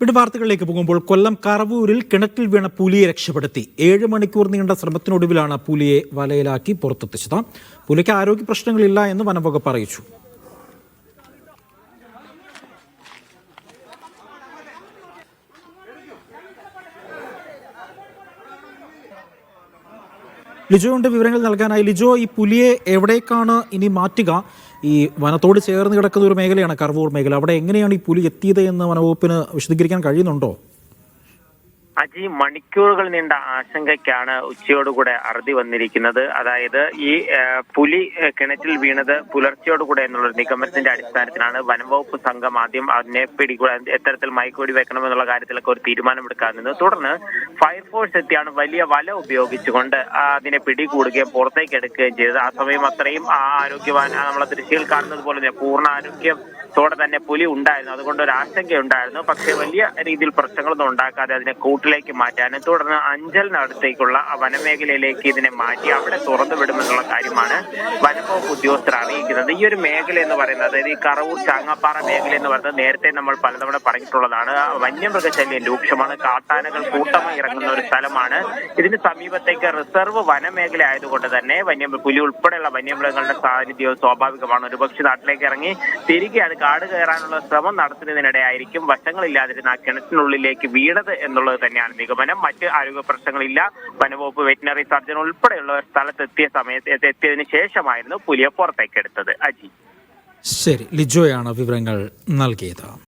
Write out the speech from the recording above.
വീണ്ടും വാർത്തകളിലേക്ക് പോകുമ്പോൾ കൊല്ലം കറവൂരിൽ കിണറ്റിൽ വീണ പുലിയെ രക്ഷപ്പെടുത്തി. ഏഴ് മണിക്കൂർ നീണ്ട ശ്രമത്തിനൊടുവിലാണ് പുലിയെ വലയിലാക്കി പുറത്തെത്തിച്ചത്. പുലിക്ക് ആരോഗ്യ പ്രശ്നങ്ങളില്ല എന്ന് വനംവകുപ്പ് അറിയിച്ചു. ലിജോയുടെ വിവരങ്ങൾ നൽകാനായി ലിജോ ഈ പുലിയെ എവിടേക്കാണ് ഇനി മാറ്റുക? ഈ വനത്തോട് ചേർന്ന് കിടക്കുന്ന ഒരു മേഖലയാണ് കർവൂർ മേഖല. അവിടെ എങ്ങനെയാണ് ഈ പുലി എത്തിയത് എന്ന് വനവകുപ്പിന് വിശദീകരിക്കാൻ കഴിയുന്നുണ്ടോ? അജി മണിക്കൂറുകൾ നീണ്ട ആശങ്കയ്ക്കാണ് ഉച്ചയോടുകൂടെ അറുതി വന്നിരിക്കുന്നത്. അതായത് ഈ പുലി കിണറ്റിൽ വീണത് പുലർച്ചയോടുകൂടെ എന്നുള്ള നിഗമനത്തിന്റെ അടിസ്ഥാനത്തിലാണ് വനംവകുപ്പ് സംഘം ആദ്യം അതിനെ പിടികൂടാൻ എത്തരത്തിൽ മയക്കുവെടി വെക്കണമെന്നുള്ള കാര്യത്തിലൊക്കെ ഒരു തീരുമാനമെടുക്കാൻ നിന്നത് തുടർന്ന് ഫയർഫോഴ്സ് എത്തിയാണ് വലിയ വല ഉപയോഗിച്ചുകൊണ്ട് അതിനെ പിടികൂടുകയും പുറത്തേക്ക് എടുക്കുകയും ചെയ്തത്. ആ സമയം അത്രയും ആരോഗ്യവാൻ നമ്മളെ ദൃശ്യയിൽ കാണുന്നത് പോലെ തന്നെ പൂർണ ആരോഗ്യത്തോടെ തന്നെ പുലി ഉണ്ടായിരുന്നു. അതുകൊണ്ട് ഒരു ആശങ്കയുണ്ടായിരുന്നു പക്ഷേ വലിയ രീതിയിൽ പ്രശ്നങ്ങളൊന്നും ഉണ്ടാക്കാതെ അതിനെ കൂട്ടിലേക്ക് മാറ്റാനും തുടർന്ന് അഞ്ചലിനടുത്തേക്കുള്ള വനമേഖലയിലേക്ക് ഇതിനെ മാറ്റി അവിടെ തുറന്നു വിടുമെന്നുള്ള കാര്യമാണ് വനംവകുപ്പ് ഉദ്യോഗസ്ഥർ അറിയിക്കുന്നത്. ഈ ഒരു മേഖല എന്ന് പറയുന്നത് അതായത് ഈ കറവൂർ ചാങ്ങാപ്പാറ മേഖല എന്ന് പറയുന്നത് നേരത്തെ നമ്മൾ പലതവണ പറഞ്ഞിട്ടുള്ളതാണ്. വന്യമൃഗശല്യം രൂക്ഷമാണ്. കാട്ടാനകൾ കൂട്ടമായി ഇറങ്ങുന്ന ഒരു സ്ഥലമാണ്. ഇതിന് സമീപത്തേക്ക് റിസർവ് വനമേഖല ആയതുകൊണ്ട് തന്നെ വന്യ പുലി ഉൾപ്പെടെയുള്ള വന്യമൃഗങ്ങളുടെ സാന്നിധ്യവും സ്വാഭാവികമാണ്. ഒരുപക്ഷെ നാട്ടിലേക്ക് ഇറങ്ങി തിരികെ അത് കാട് കയറാനുള്ള ശ്രമം നടത്തുന്നതിനിടെയായിരിക്കും വശങ്ങളില്ലാതിരുന്ന കിണറ്റിനുള്ളിലേക്ക് വീണത് എന്നുള്ളത് തന്നെയാണ് നിഗമനം. മറ്റ് ആരോഗ്യ പ്രശ്നങ്ങളില്ല. വനവകുപ്പ് വെറ്റിനറി സർജൻ ഉൾപ്പെടെയുള്ളവർ സ്ഥലത്തെത്തിയ സമയത്ത് എത്തിയതിനു ശേഷമായിരുന്നു പുലിയെ പുറത്തേക്കെടുത്തത്. അജി. ശരി ലിജോയാണ് വിവരങ്ങൾ നൽകിയത്.